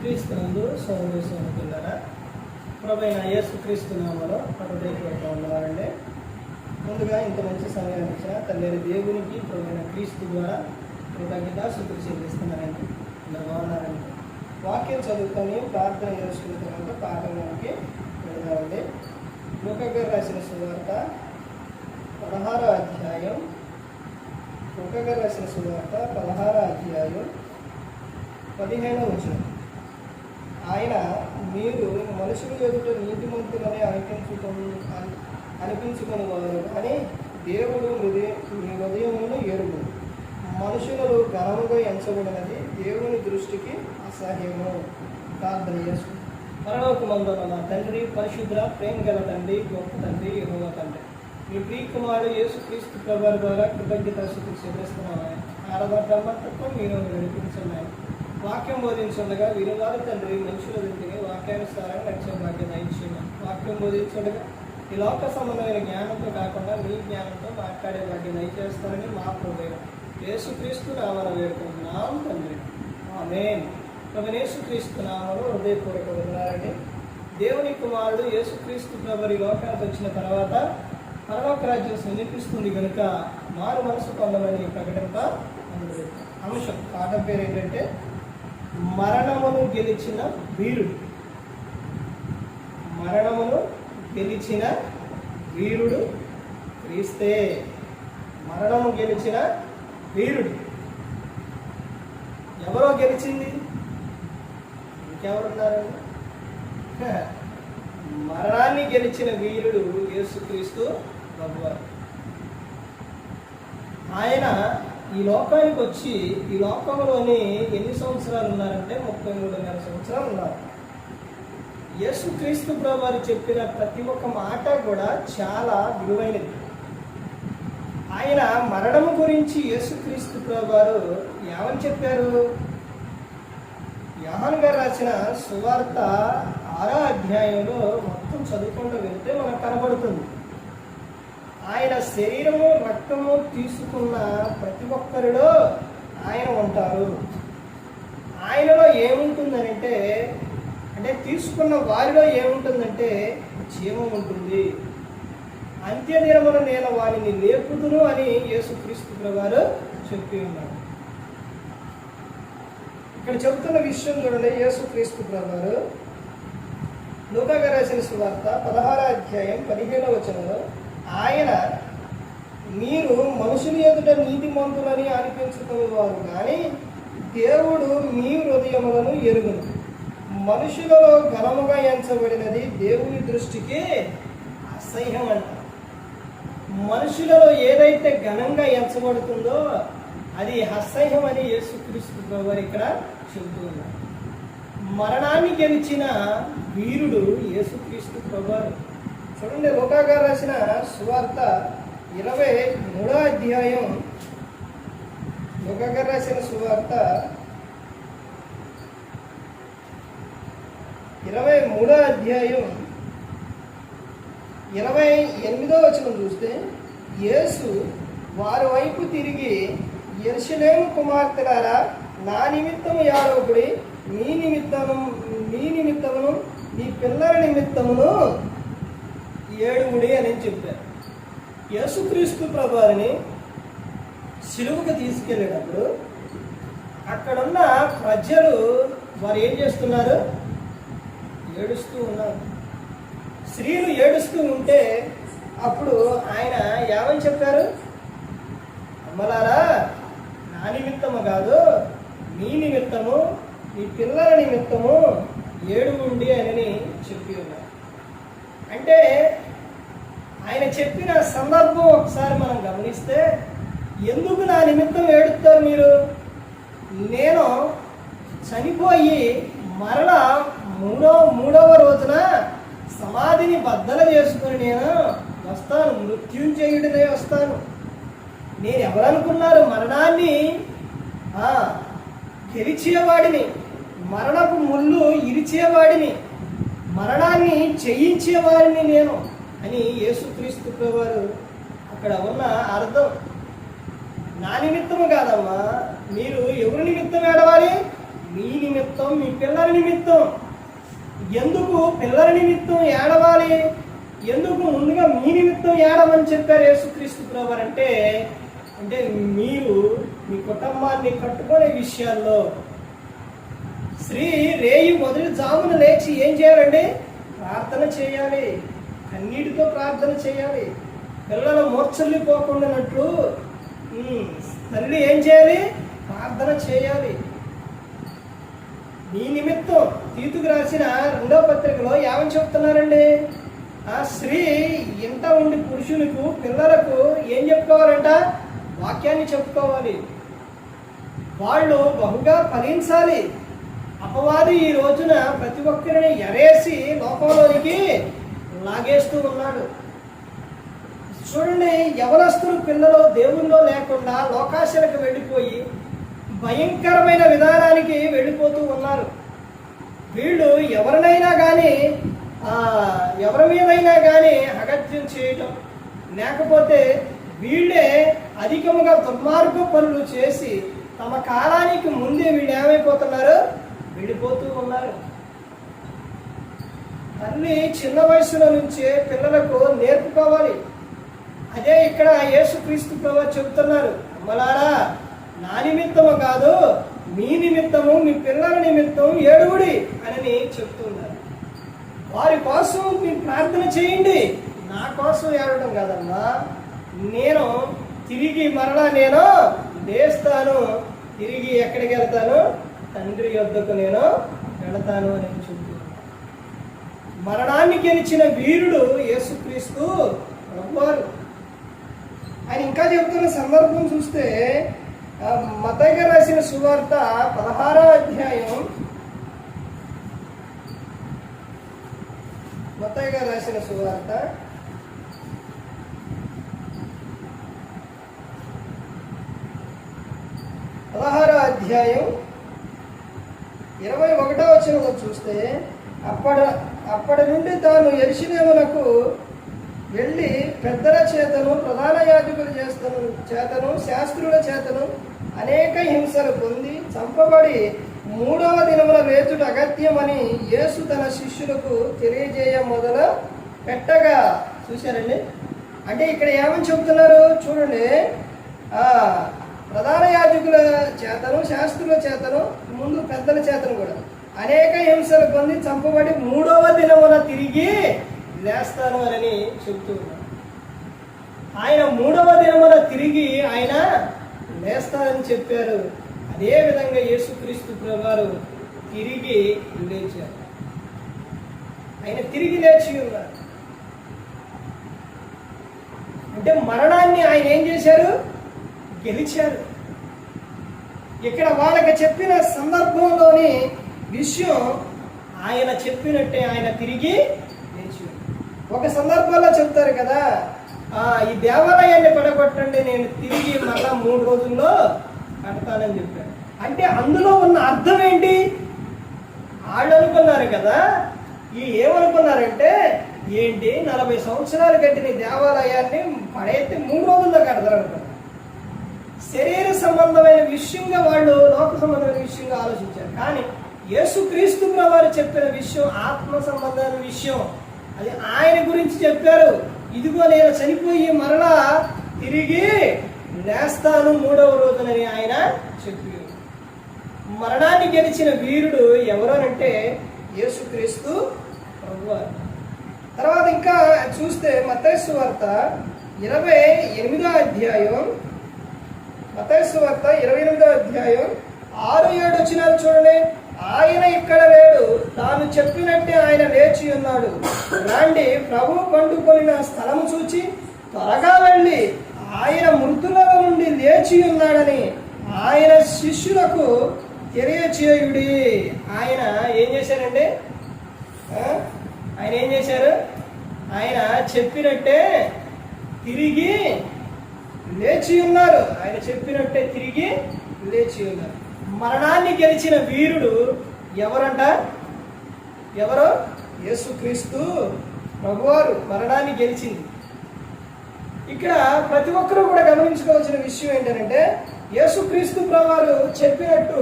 క్రీస్తునందు సౌందర్య సోదరులారా ప్రభైన యేసు క్రీస్తు నామలో హృదయపూర్వక ఉన్నారండి ముందుగా ఇంత మంచి సమయాన్ని ఇచ్చిన తల్లి దేవునికి ప్రభైన క్రీస్తు ద్వారా కృతజ్ఞత శుద్ధి చెల్లిస్తున్నారండి ఇలా బాగున్నారండి. వాక్యం చదువుకొని ప్రార్థన చేసుకున్న తర్వాత పాఠంలోకి వెళదామండి. గారు రాసిన సువార్త పదహారో అధ్యాయం. గారు రాసిన సువార్త పదహారో అధ్యాయం. పదిహేనో వచనం. ఆయన మీరు మనుషులు ఎదుట నీతిమంతులని అనిపించుకొని అనిపించుకొని వారు. అని దేవుడు హృదయ మీ హృదయమును ఎరుగు మనుషులను ఘనముగా ఎంచబడినది దేవుని దృష్టికి అసహ్యము. ప్రార్థన చేసు పరలోక మందున నా తండ్రి పరిశుద్ర ప్రేమ గల తండ్రి గొప్ప తండ్రి యెహోవా తండ్రి. మీ ప్రియకుమారు యేసు క్రీస్తు ప్రభావ ద్వారా కృతజ్ఞత స్థుతి చెల్లిస్తున్నాను ఆరాధన మీరు నడిపించున్నాను వాక్యం బోధించుండగా వినుగారు తండ్రి మనుషుల దగ్గర వాక్యానుసారం నడిచే భాగ్యం అయించిన వాక్యం బోధించుండగా ఈ లోక సంబంధమైన జ్ఞానంతో కాకుండా మీ జ్ఞానంతో మాట్లాడే భాగ్యం దయచేస్తారని మా హృదయం యేసుక్రీస్తు నామన వేడుకుంటున్నాం తండ్రి. ఆమెన్. ప్రభు యేసుక్రీస్తు నామను హృదయపూర్వక ఉన్నారండి దేవుని కుమారుడు యేసుక్రీస్తు ప్రభు లోకానికి వచ్చిన తర్వాత పరలోక రాజ్యం సమీపిస్తుంది కనుక మారు మనసు పొందమని ప్రకటింప అంశం. పాఠం పేరు ఏంటంటే మరణమును గెలిచిన వీరుడు. మరణమును గెలిచిన వీరుడు క్రీస్తే. మరణము గెలిచిన వీరుడు. ఎవరో గెలిచింది? ఇంకెవరున్నారండి? మరణాన్ని గెలిచిన వీరుడు యేసుక్రీస్తు ప్రభువారు. ఆయన ఈ లోకానికి వచ్చి ఈ లోకంలోని ఎన్ని సంవత్సరాలు ఉన్నారంటే ముప్పై మూడున్నర సంవత్సరాలు ఉన్నారు. యేసు క్రీస్తు వారు చెప్పిన ప్రతి ఒక్క మాట కూడా చాలా విలువైనది. ఆయన మరణం గురించి యేసుక్రీస్తు ప్రభు వారు ఏమని చెప్పారు? యోహాన్ గారు రాసిన సువార్త ఆరో అధ్యాయంలో మొత్తం చదువుకుంటూ వెళ్తే మనకు కనబడుతుంది. ఆయన శరీరము రక్తము తీసుకున్న ప్రతి ఒక్కరిలో ఆయన ఉంటారు. ఆయనలో ఏముంటుందనంటే అంటే తీసుకున్న వారిలో ఏముంటుందంటే జీవం ఉంటుంది. అంత్యదినమున నేను వారిని లేపుదును అని యేసుక్రీస్తు వారు చెప్పి ఉన్నారు. ఇక్కడ చెబుతున్న విషయం చూడండి యేసుక్రీస్తు ప్రభువారు. లూకాగా రాసిన సువార్త పదహార అధ్యాయం పదిహేనవ వచనంలో ఆయన మీరు మనుషుల ఎదుట నీతిమంతులని అనిపించుకునేవారు కానీ దేవుడు మీ హృదయములను ఎరుగును. మనుషులలో ఘనముగా ఎంచబడినది దేవుని దృష్టికి అసహ్యం అంట మనుషులలో ఏదైతే ఘనంగా ఎంచబడుతుందో అది అసహ్యం అని యేసుక్రీస్తు వారు ఇక్కడ చెబుతూ ఉన్నారు. మరణాన్ని గెలిచిన వీరుడు యేసుక్రీస్తు ప్రభువారు. చూడండి లోకా గారు రాసిన సువార్త ఇరవై మూడో అధ్యాయం. లోకా గారు రాసిన సువార్త ఇరవై మూడో అధ్యాయం. ఇరవై ఎనిమిదో వచనం చూస్తే యేసు వారి వైపు తిరిగి ఎరుసలేము కుమార్తెలారా నా నిమిత్తం యాడవకుడి మీ నిమిత్తము మీ నిమిత్తమును మీ పిల్లల నిమిత్తమును ఏడుగుడి అని చెప్పారు. యేసుక్రీస్తు ప్రభువారిని సిలువుకి తీసుకెళ్ళేటప్పుడు అక్కడున్న ప్రజలు వారు ఏం చేస్తున్నారు? ఏడుస్తూ ఉన్నారు. స్త్రీలు ఏడుస్తూ ఉంటే అప్పుడు ఆయన ఏమని చెప్పారు? అమ్మలారా నా నిమిత్తము కాదు మీ నిమిత్తము మీ పిల్లల నిమిత్తము ఏడుగుండి అని చెప్పి ఉన్నారు. అంటే ఆయన చెప్పిన సందర్భం ఒకసారి మనం గమనిస్తే ఎందుకు నా నిమిత్తం ఏడుస్తారు మీరు? నేను చనిపోయి మరణ మూడో మూడవ రోజున సమాధిని బద్దలు చేసుకుని నేను వస్తాను మృత్యుంజయుడినే వస్తాను. నేను ఎవరనుకున్నారు మరణాన్ని గెలిచేవాడిని. మరణపు ముళ్ళు ఇరిచేవాడిని. మరణాన్ని చేయించేవాడిని నేను. అని యేసుక్రీస్తు వారు అక్కడ ఉన్న అర్థం నా నిమిత్తము కాదమ్మా మీరు ఎవరి నిమిత్తం ఏడవాలి? మీ నిమిత్తం మీ పిల్లల నిమిత్తం. ఎందుకు పిల్లల నిమిత్తం ఏడవాలి? ఎందుకు ముందుగా మీ నిమిత్తం ఏడమని చెప్పారు యేసుక్రీస్తు ప్రభు అంటే అంటే మీరు మీ కుటుంబాన్ని కట్టుకునే విషయాల్లో స్త్రీ రేయి మొదటి జామున లేచి ఏం చేయాలండి? ప్రార్థన చేయాలి. కన్నీటితో ప్రార్థన చేయాలి. పిల్లలు మూర్చల్లిపోకుండానట్లు పోకుండానట్లు తల్లి ఏం చేయాలి? ప్రార్థన చేయాలి. మీ నిమిత్తం తీతుకు రాసిన రెండవ పత్రికలో ఏమని చెప్తున్నారండి? ఆ స్త్రీ ఇంత ఉండి పురుషులకు పిల్లలకు ఏం చెప్పుకోవాలంట? వాక్యాన్ని చెప్పుకోవాలి. వాళ్ళు బహుగా ఫలించాలి. అపవాది ఈ రోజున ప్రతి ఒక్కరిని ఎరేసి లోకంలోనికి లాగేస్తూ ఉన్నాడు. చూడండి యవనస్తులు పిల్లలు దేవుల్లో లేకుండా లోకాశలకు వెళ్ళిపోయి భయంకరమైన విధానానికి వెళ్ళిపోతూ ఉన్నారు. వీళ్ళు ఎవరినైనా కానీ ఎవరి మీదైనా కానీ అగత్యం చేయటం లేకపోతే వీళ్ళే అధికముగా దుర్మార్గ పనులు చేసి తమ కాలానికి ముందే వీళ్ళు ఏమైపోతున్నారు? వెళ్ళిపోతూ ఉన్నారు. అన్ని చిన్న వయసులో నుంచే పిల్లలకు నేర్పుకోవాలి. అదే ఇక్కడ యేసుక్రీస్తు ప్రభు చెబుతున్నారు. అమ్మలారా నా నిమిత్తము కాదు మీ నిమిత్తము మీ పిల్లల నిమిత్తం ఏడుగుడి అని చెప్తున్నారు. వారి కోసం మీరు ప్రార్థన చేయండి. నా కోసం ఏడవడం కాదమ్మా. నేను తిరిగి మరలా నేను లేస్తాను. తిరిగి ఎక్కడికి వెళ్తాను? తండ్రి వద్దకు నేను వెళతాను అని చెప్తాను మరణాన్ని గెలిచిన వీరుడు యేసుక్రీస్తు ప్రభువారు. ఆయన ఇంకా చెబుతున్న సందర్భం చూస్తే ఆ, రాసిన సువార్త పదహారో అధ్యాయం మతయ్య గారు రాసిన సువార్త. పదహారవ అధ్యాయం ఇరవై ఒకటో వచ్చిన చూస్తే అప్పటి అప్పటి నుండి తాను ఎరుషులేమునకు వెళ్ళి పెద్దల చేతను ప్రధాన యాజకుల చేతను చేతను శాస్త్రుల చేతను అనేక హింసలు పొంది చంపబడి మూడవ దినమున లేచుట అగత్యమని యేసు తన శిష్యులకు తెలియజేయ మొదలు పెట్టగా చూశారండి. అంటే ఇక్కడ ఏమని చెబుతున్నారు చూడండి. ప్రధాన యాజకుల చేతను శాస్త్రుల చేతను ముందు పెద్దల చేతను కూడా. అనేక హింసలు పొంది చంపబడి మూడవ దినమున తిరిగి లేస్తాను అని చెబుతూ ఆయన మూడవ దినమున తిరిగి ఆయన లేస్తానని చెప్పారు అదే విధంగా యేసుక్రీస్తు ప్రభువారు తిరిగి లేచారు. ఆయన తిరిగి లేచి ఉన్నారు. అంటే మరణాన్ని ఆయన ఏం చేశారు? గెలిచారు. ఇక్కడ వాళ్ళకి చెప్పిన సందర్భంలోని విషయం ఆయన చెప్పినట్టే ఆయన తిరిగి లేచి ఒక సందర్భంలో చెప్తారు కదా ఆ, ఈ దేవాలయాన్ని పడగొట్టండి నేను తిరిగి మళ్ళా మూడు రోజుల్లో కడతానని చెప్పారు. అంటే అందులో ఉన్న అర్థం ఏంటి? వాళ్ళు అనుకున్నారు కదా ఈ ఏమనుకున్నారంటే ఏంటి నలభై సంవత్సరాలు కట్టిన దేవాలయాన్ని పడైతే మూడు రోజుల్లో కడతారనుకున్నారు శరీర సంబంధమైన విషయంగా వాళ్ళు లోక సంబంధమైన విషయంగా ఆలోచించారు. కానీ యేసుక్రీస్తు వారు చెప్పిన విషయం ఆత్మ సంబంధమైన విషయం. అది ఆయన గురించి చెప్పారు. ఇదిగో నేను చనిపోయి మరలా తిరిగి లేస్తాను మూడవ రోజునని ఆయన చెప్పారు. మరణాన్ని గెలిచిన వీరుడు ఎవరనంటే యేసుక్రీస్తు ప్రభువారు తర్వాత ఇంకా చూస్తే మతేసు వార్త ఇరవై ఎనిమిదో అధ్యాయం. మతేసు వార్త ఇరవై ఎనిమిదో అధ్యాయం ఆరు ఏడు వచ్చినారు చూడండి. ఆయన ఇక్కడ లేడు. తాను చెప్పినట్టే ఆయన లేచి ఉన్నాడు. రాండి ప్రభు పండుకొనిన స్థలము చూచి త్వరగా వెళ్ళి ఆయన మృతుల నుండి లేచి ఉన్నాడని ఆయన శిష్యులకు తెలియచేయుడి. ఆయన ఏం చేశారండి ఆయన ఏం చేశారు? ఆయన చెప్పినట్టే తిరిగి లేచి ఉన్నారు. ఆయన చెప్పినట్టే తిరిగి లేచి ఉన్నారు. మరణాన్ని గెలిచిన వీరుడు ఎవరంట? ఎవరు? యేసుక్రీస్తు ప్రభువారు మరణాన్ని గెలిచింది. ఇక్కడ ప్రతి ఒక్కరూ కూడా గమనించుకోవాల్సిన విషయం ఏంటంటే యేసుక్రీస్తు ప్రభువారు చెప్పినట్టు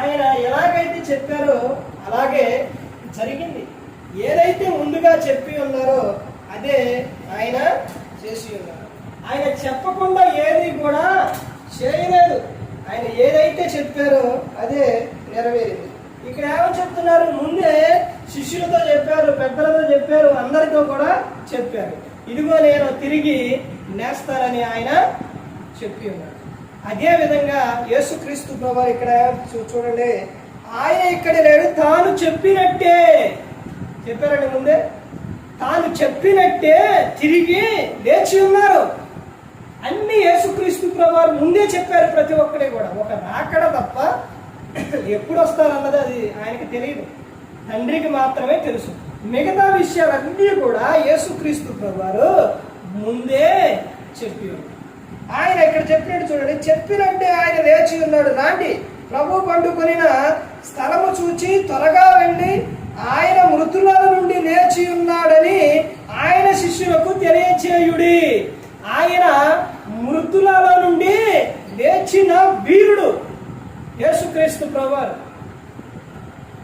ఆయన ఎలాగైతే చెప్పారో అలాగే జరిగింది. ఏదైతే ముందుగా చెప్పి ఉన్నారో అదే ఆయన చేసి ఉన్నారు. ఆయన చెప్పకుండా ఏది కూడా చేయలేదు. ఆయన ఏదైతే చెప్పారో అదే నెరవేరింది. ఇక్కడ ఏమని చెప్తున్నారు? ముందే శిష్యులతో చెప్పారు పెద్దలతో చెప్పారు అందరితో కూడా చెప్పారు. ఇదిగో నేను తిరిగి నేస్తానని ఆయన చెప్పి ఉన్నాడు అదే విధంగా యేసుక్రీస్తు ప్రభు ఇక్కడ చూ- చూడండి. ఆయన ఇక్కడ లేడు తాను చెప్పినట్టే. చెప్పారండి ముందే? తాను చెప్పినట్టే తిరిగి లేచి ఉన్నారు. అన్ని యేసుక్రీస్తు ప్రభు ముందే చెప్పారు ప్రతి ఒక్కడే కూడా. ఒక రాకడ తప్ప ఎప్పుడు వస్తారన్నది అది ఆయనకి తెలియదు. తండ్రికి మాత్రమే తెలుసు. మిగతా విషయాలన్నీ కూడా యేసుక్రీస్తు ప్రభువారు ముందే చెప్పి ఆయన ఇక్కడ చెప్పినట్టు చూడండి చెప్పినట్టే ఆయన లేచి ఉన్నాడు. రాండి ప్రభు పండుకొనిన స్థలము చూచి త్వరగా వెళ్ళి ఆయన మృతుల నుండి లేచి ఉన్నాడని ఆయన శిష్యులకు తెలియచేయుడి ఆయన మృతులలో నుండి లేచిన వీరుడు యేసుక్రీస్తు ప్రభువారు.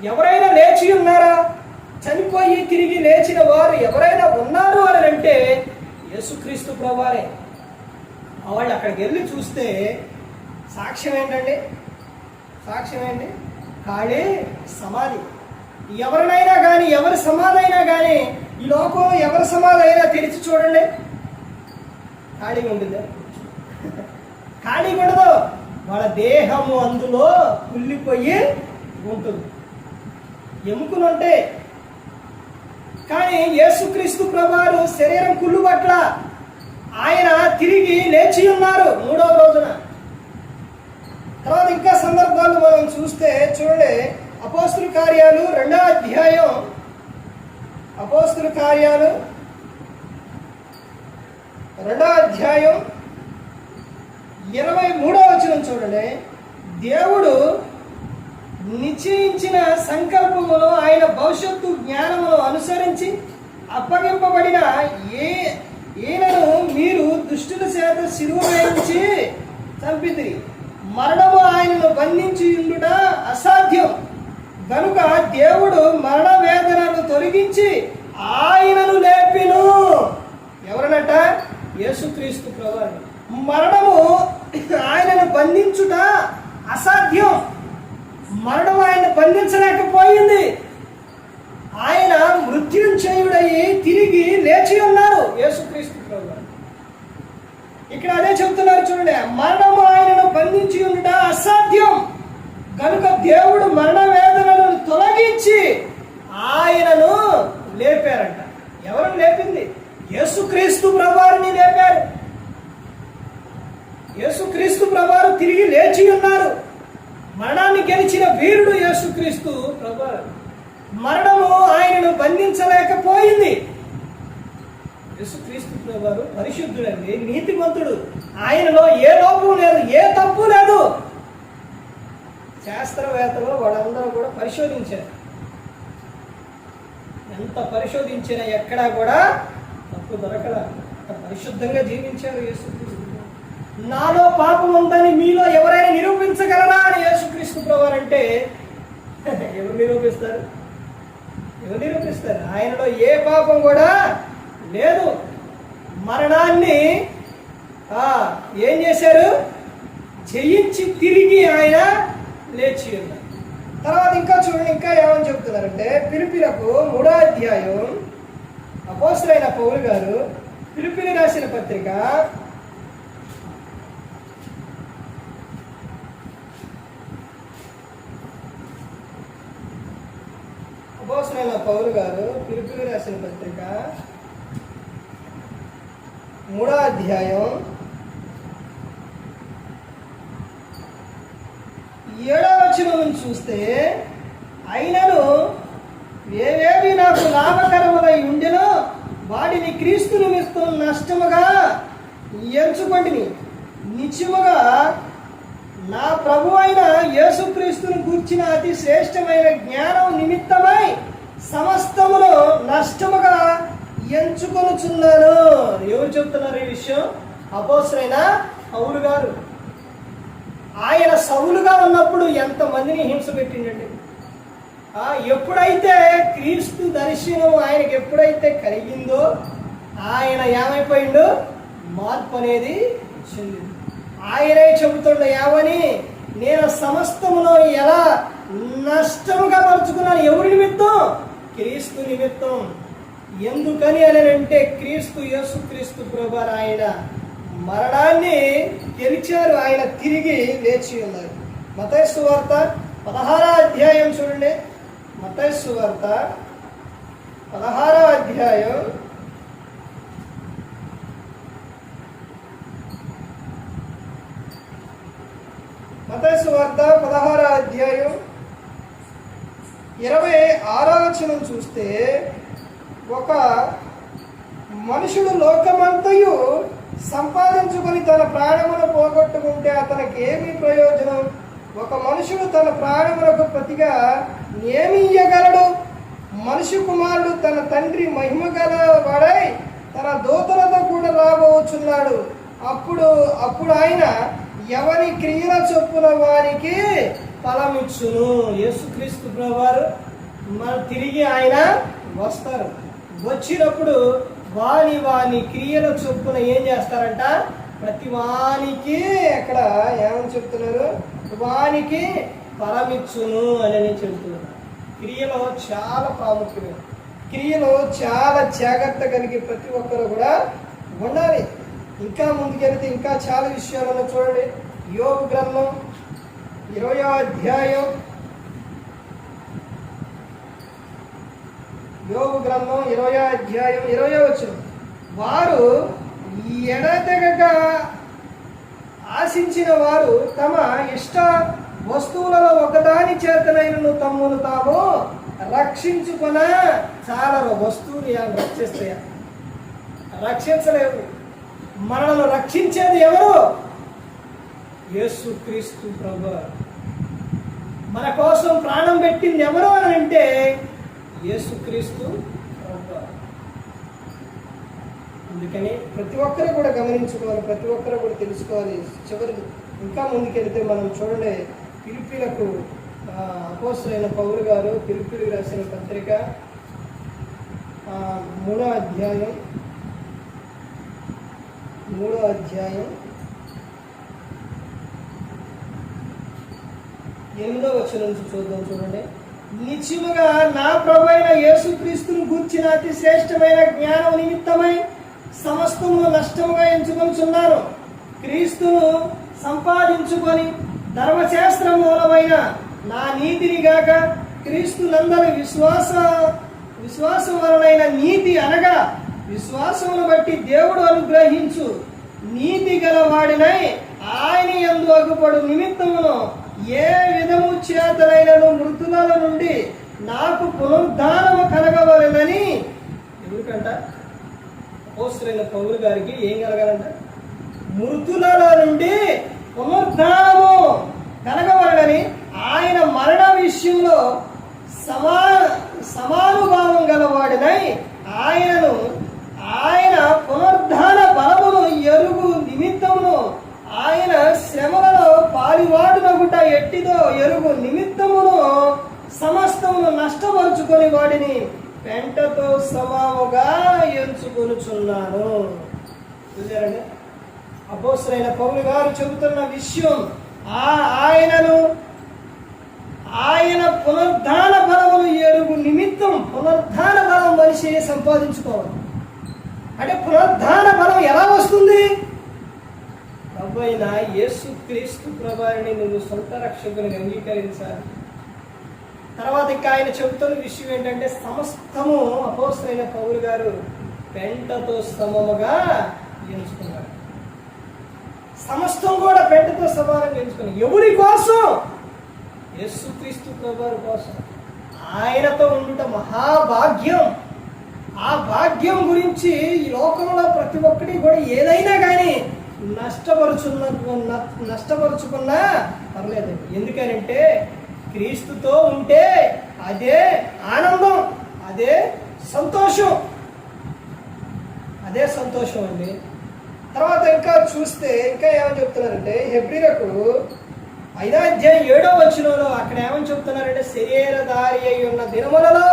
ఎవరైనా లేచి ఉన్నారా? చనిపోయి తిరిగి లేచిన వారు ఎవరైనా ఉన్నారు అని అంటే యేసుక్రీస్తు ప్రభువారే. వాళ్ళు అక్కడికి వెళ్ళి చూస్తే సాక్ష్యం ఏంటండి? సాక్ష్యం ఏంటి? కాళే సమాధి. ఎవరినైనా కానీ ఎవరి సమాధి అయినా కానీ ఈ లోకంలో ఎవరి సమాధి అయినా తెరిచి చూడండి. ఖాళీగా ఉంటుందా? ఖాళీగా ఉండదు వాళ్ళ దేహము అందులో కుళ్ళిపోయి ఉంటుంది. ఎముకలు కానీ యేసుక్రీస్తు ప్రభువారు శరీరం కుళ్ళు పట్ల ఆయన తిరిగి లేచి ఉన్నారు మూడవ రోజున. తర్వాత ఇంకా సందర్భాలు మనం చూస్తే చూడండి అపోస్తుల కార్యాలు రెండో అధ్యాయం. అపోస్తుల కార్యాలు రెండో అధ్యాయం. ఇరవై మూడో వచ్చిన చూడండి. దేవుడు నిశ్చయించిన సంకల్పములో ఆయన భవిష్యత్తు జ్ఞానమును అనుసరించి అప్పగింపబడిన ఏ ఈయనను మీరు దుష్టుల చేత శిలువ వేయించి చంపితిరి. మరణము ఆయనను బంధించి ఉండుట అసాధ్యం. కనుక దేవుడు మరణ వేదనను తొలగించి ఆయనను లేపిను. ఎవరనట? యేసుక్రీస్తు ప్రభు మరణము ఆయనను బంధించుట అసాధ్యం. మరణం ఆయన బంధించలేకపోయింది. ఆయన మృత్యుంజయుడయి తిరిగి లేచి ఉన్నారు యేసుక్రీస్తు ప్రభువారు ఇక్కడ అదే చెబుతున్నారు చూడండి మరణము ఆయనను బంధించి ఉండుట అసాధ్యం. కనుక దేవుడు మరణ వేదనలను తొలగించి ఆయనను లేపారంట. ఎవరు లేపింది? యేసుక్రీస్తు ప్రభావిని లేపారు. యేసుక్రీస్తు ప్రభారు తిరిగి లేచి ఉన్నారు. మరణాన్ని గెలిచిన వీరుడు యేసుక్రీస్తు ప్రభారు. మరణము ఆయనను బంధించలేకపోయింది. యేసుక్రీస్తు ప్రభారు పరిశుద్ధుడండి నీతిమంతుడు. ఆయనలో ఏ లోపం లేదు ఏ తప్పు లేదు. శాస్త్రవేత్తలు వాళ్ళందరూ కూడా పరిశోధించారు. ఎంత పరిశోధించినా ఎక్కడా కూడా తప్పు దొరకల. పరిశుద్ధంగా జీవించారు యేసుక్రీస్తు. నాలో పాపం ఉందని మీలో ఎవరైనా నిరూపించగలరా అని యేసుక్రీస్తు ప్రభు అంటే ఎవరు నిరూపిస్తారు? ఎవరు నిరూపిస్తారు? ఆయనలో ఏ పాపం కూడా లేదు. మరణాన్ని ఏం చేశారు? జయించి తిరిగి ఆయన లేచి ఉన్నారు. తర్వాత ఇంకా చూడండి ఇంకా ఏమని చెప్తున్నారంటే పిలిపిలకు మూడో అధ్యాయం అపోసరైన పౌరు గారు పిలిపిలి రాసిన పత్రిక సంవత్సరాల పౌరు గారు. పిలుపుకి రాసిన పత్రిక. మూడో అధ్యాయం. ఏడవ వచనం చూస్తే అయినను ఏవేవి నాకు లాభకరములై ఉండెనో వాటిని క్రీస్తు మిస్తూ నష్టముగా ఎంచుకొంటిని. నిత్యముగా నా ప్రభు అయిన యేసుక్రీస్తును గూర్చిన అతి శ్రేష్టమైన జ్ఞానం నిమిత్తమై సమస్తమును నష్టముగా ఎంచుకొనుచున్నాను. ఎవరు చెప్తున్నారు ఈ విషయం. అపోసరైన పౌరు గారు ఆయన సవులుగా ఉన్నప్పుడు ఎంతమందిని హింస పెట్టిండండి. ఎప్పుడైతే క్రీస్తు దర్శనం ఆయనకి ఎప్పుడైతే కలిగిందో ఆయన ఏమైపోయిండు? మార్పు అనేది చెందింది. ఆయనే చెబుతుండ ఏమని? నేను సమస్తములో ఎలా నష్టముగా పరుచుకున్నాను? ఎవరి నిమిత్తం క్రీస్తు నిమిత్తం ఎందుకని అని అంటే క్రీస్తు యేసు క్రీస్తు ప్రభు ఆయన మరణాన్ని గెలిచారు. ఆయన తిరిగి లేచి ఉన్నారు. మతైసు వార్త పదహారో అధ్యాయం చూడండి. మతైసు వార్త పదహారో అధ్యాయం మతైసు వార్త పదహారో అధ్యాయం ఇరవై ఆరో చూస్తే ఒక మనుషుడు లోకమంతయు సంపాదించుకొని తన ప్రాణమును పోగొట్టుకుంటే అతనికి ఏమి ప్రయోజనం? ఒక మనుషుడు తన ప్రాణములకు ప్రతిగా ఏమి ఇయ్యగలడు? మనుషు కుమారుడు తన తండ్రి మహిమ గల వాడై తన దూతలతో కూడా రాబోచున్నాడు. అప్పుడు అప్పుడు ఆయన ఎవరి క్రియల చొప్పున వారికి ఫలమిచ్చును. యేసుక్రీస్తు ప్రభువారు మన తిరిగి ఆయన వస్తారు. వచ్చినప్పుడు వాని వాని క్రియల చొప్పున ఏం చేస్తారంట? ప్రతి వానికి అక్కడ ఏమని చెప్తున్నారు? వానికి ఫలమిచ్చును అని చెబుతున్నారు. క్రియలో చాలా ప్రాముఖ్యమైన క్రియలో చాలా జాగ్రత్త కలిగి ప్రతి ఒక్కరు కూడా ఉండాలి. ఇంకా ముందుకెళ్తే ఇంకా చాలా విషయాలను చూడండి. యోగ గ్రంథం ఇరవయో అధ్యాయం యోగు గ్రంథం ఇరవై అధ్యాయం ఇరవై వచ్చిన వారు ఎడతెగక ఆశించిన వారు తమ ఇష్ట వస్తువులలో ఒకదాని చేతనైనను తమ్మును తాము రక్షించుకున్న చాలా వస్తువులు రక్షిస్తాయి? రక్షించలేవు మనల్ని రక్షించేది ఎవరు? యేసు క్రీస్తు ప్రభు. మన కోసం ప్రాణం పెట్టింది ఎవరు అని అంటే యేసుక్రీస్తు అందుకని ప్రతి ఒక్కరు కూడా గమనించుకోవాలి ప్రతి ఒక్కరు కూడా తెలుసుకోవాలి. చివరి ఇంకా ముందుకెళ్తే మనం చూడండి పిలిపిలకు అపోసరైన పౌరు గారు పిలిపిలకు రాసిన పత్రిక మూడో అధ్యాయం మూడో అధ్యాయం ఎనిమిదో వచ్చిన నుంచి చూద్దాం చూడండి. నిత్యముగా నా ప్రభు అయిన యేసుక్రీస్తును గూర్చిన అతి శ్రేష్టమైన జ్ఞానం నిమిత్తమై సమస్తము నష్టముగా ఎంచుకొనిచున్నారు. క్రీస్తును సంపాదించుకొని ధర్మశాస్త్ర మూలమైన నా నీతిని గాక క్రీస్తునందరి విశ్వాస విశ్వాసం వలనైన నీతి అనగా విశ్వాసమును బట్టి దేవుడు అనుగ్రహించు నీతి గలవాడినై ఆయన ఎందు అగుపడు నిమిత్తమును ఏ విధము చేతనైనను మృతుల నుండి నాకు పునరుద్ధానము కలగవలెనని? ఎందుకంట? అపోస్తులైన పౌరు గారికి ఏం కలగాలంట? మృతుల నుండి పునరుద్ధానము కలగవలనని ఆయన మరణ విషయంలో సమా సమానుభావం గలవాడినై ఆయనను ఆయన పునరుద్ధాన బల ఆయన శ్రమలలో పాలివాడునగుట ఎట్టిదో ఎరుగు నిమిత్తమును సమస్తమును నష్టపరుచుకొని వాడిని పెంటతో సమాముగా ఎంచుకొనుచున్నాను. చూసారండి అపోసరైన పౌలు గారు చెబుతున్న విషయం ఆ ఆయనను ఆయన పునరుద్ధాన బలమును ఎరుగు నిమిత్తం పునరుద్ధాన బలం మనిషి సంపాదించుకోవాలి. అంటే పునర్ధాన బలం ఎలా వస్తుంది? ప్రభు అయిన యేసు క్రీస్తు ప్రభాని నువ్వు సొంత రక్షకుని అంగీకరించాలి. తర్వాత ఇంకా ఆయన చెబుతున్న విషయం ఏంటంటే సమస్తము అపోసరైన పౌరు గారు పెంటతో సమముగా ఎంచుకున్నారు. సమస్తం కూడా పెంటతో సమానంగా ఎంచుకున్నారు. ఎవరి కోసం? యేసుక్రీస్తు ప్రభువారి కోసం. ఆయనతో ఉండుట మహాభాగ్యం. ఆ భాగ్యం గురించి ఈ లోకంలో ప్రతి ఒక్కటి కూడా ఏదైనా కానీ నష్టపరుచున్న నష్టపరుచుకున్నా పర్లేదు. ఎందుకనంటే క్రీస్తుతో ఉంటే అదే ఆనందం అదే సంతోషం. అదే సంతోషం అండి. తర్వాత ఇంకా చూస్తే ఇంకా ఏమని చెప్తున్నారంటే హెబ్రిలకు ఐదో అధ్యాయం ఏడో వచ్చినలో అక్కడ ఏమని చెప్తున్నారంటే శరీరధారి అయి ఉన్న దినములలో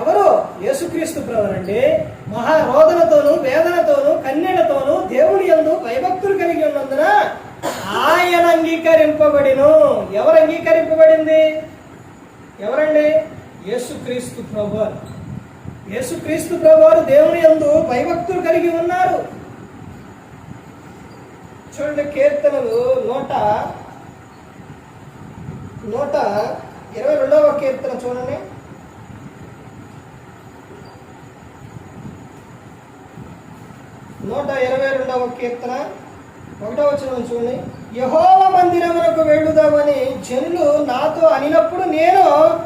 ఎవరు? యేసుక్రీస్తు అండి మహారోదనతోను వేదనతోను కన్నీళ్ళతోను దేవుని యందు భయభక్తులు కలిగి ఉన్నందున ఆయన అంగీకరింపబడిను. ఎవరు అంగీకరింపబడింది? ఎవరండి? యేసుక్రీస్తు ప్రభువారు. యేసుక్రీస్తు ప్రభువారు దేవుని యందు భయభక్తులు కలిగి ఉన్నారు. చూడండి కీర్తనలు నూట నూట ఇరవై రెండవ కీర్తన చూడండి. నూట ఇరవై రెండవ కీర్తన. ఒకటో వచ్చిన చూడండి. యహోవ మందిరమునకు వెళ్ళుదామని జనులు నాతో అనినప్పుడు నేను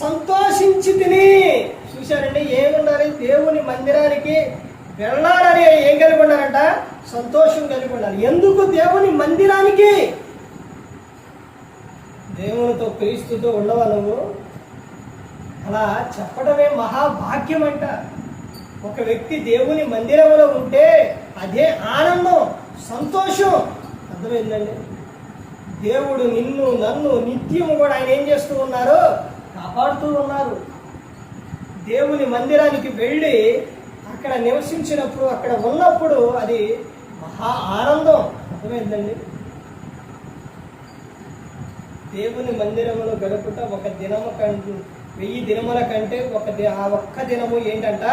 సంతోషించి తిని. చూశారండి ఏముండాలి దేవుని మందిరానికి వెళ్ళాలని ఏం కలిగి ఉండాలంట? సంతోషం కలిగి ఉండాలి. ఎందుకు? దేవుని మందిరానికి. దేవునితో క్రీస్తుతో ఉండవా నువ్వు? అలా చెప్పడమే మహాభాగ్యం అంట ఒక వ్యక్తి దేవుని మందిరంలో ఉంటే అదే ఆనందం సంతోషం. అర్థమైందండి? దేవుడు నిన్ను నన్ను నిత్యము కూడా ఆయన ఏం చేస్తూ ఉన్నారు కాపాడుతూ ఉన్నారు. దేవుని మందిరానికి వెళ్ళి అక్కడ నివసించినప్పుడు అక్కడ ఉన్నప్పుడు అది మహా ఆనందం. అర్థమైందండి? దేవుని మందిరంలో గడుపుట ఒక దినము కంటే వెయ్యి దినముల కంటే ఒక ఆ ఒక్క దినము ఏంటంట?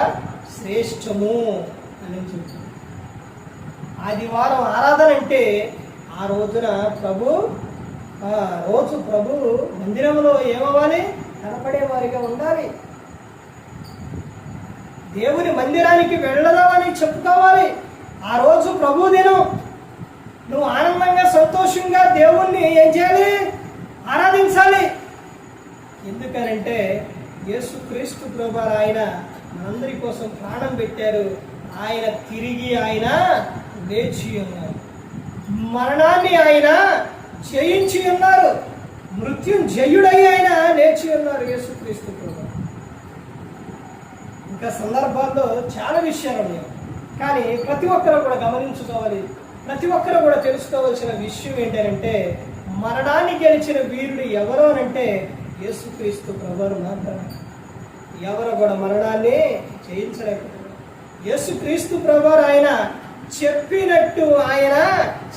శ్రేష్టము అని చెప్తుంది ఆదివారం ఆరాధన అంటే ఆ రోజున ప్రభు ఆ రోజు ప్రభు మందిరంలో ఏమవ్వాలి? కనపడే వారిగా ఉండాలి. దేవుని మందిరానికి వెళ్ళదామని చెప్పుకోవాలి. ఆ రోజు ప్రభు దినం. నువ్వు ఆనందంగా సంతోషంగా దేవుణ్ణి ఏం చేయాలి? ఆరాధించాలి. ఎందుకనంటే యేసు క్రీస్తు ప్రభు ఆయన మనందరి కోసం ప్రాణం పెట్టారు. ఆయన తిరిగి ఆయన లేచి ఉన్నారు. మరణాన్ని ఆయన జయించి ఉన్నారు. మృత్యు జయుడై ఆయన లేచి ఉన్నారు యేసుక్రీస్తు ప్రభు ఇంకా సందర్భాల్లో చాలా విషయాలు ఉన్నాయి. కానీ ప్రతి ఒక్కరు కూడా గమనించుకోవాలి. ప్రతి ఒక్కరూ కూడా తెలుసుకోవాల్సిన విషయం ఏంటంటే మరణాన్ని గెలిచిన వీరుడు ఎవరు అంటే యేసుక్రీస్తు ప్రభువారు మాత్రమే. ఎవరు కూడా మరణాన్ని జయించలేకపోయారు యేసుక్రీస్తు ప్రభు ఆయన చెప్పినట్టు ఆయన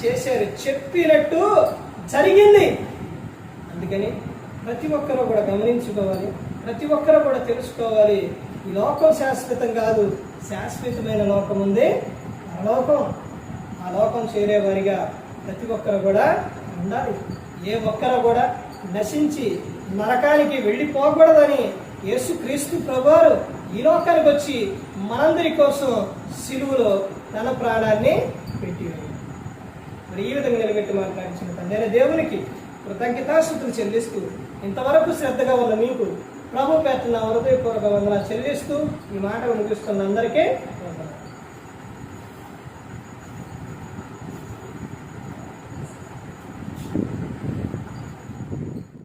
చేశారు. చెప్పినట్టు జరిగింది. అందుకని ప్రతి ఒక్కరూ కూడా గమనించుకోవాలి. ప్రతి ఒక్కరూ కూడా తెలుసుకోవాలి. ఈ లోకం శాశ్వతం కాదు. శాశ్వతమైన లోకం ఉంది. ఆ లోకం ఆ లోకం చేరే వారిగా ప్రతి ఒక్కరు కూడా ఉండాలి. ఏ ఒక్కరు కూడా నశించి నరకానికి వెళ్ళిపోకూడదని యేసు క్రీస్తు ప్రభువారు ఈ లోకానికి వచ్చి మనందరి కోసం సిలువులో తన ప్రాణాన్ని పెట్టి మరి ఈ విధంగా నిలబెట్టి మాట్లాడించిన తండ్రి దేవునికి కృతజ్ఞతాస్థుతులు చెల్లిస్తూ ఇంతవరకు శ్రద్ధగా ఉన్న మీకు ప్రభు పేట నా హృదయపూర్వక వందన చెల్లిస్తూ ఈ మాట వినిపిస్తున్న అందరికీ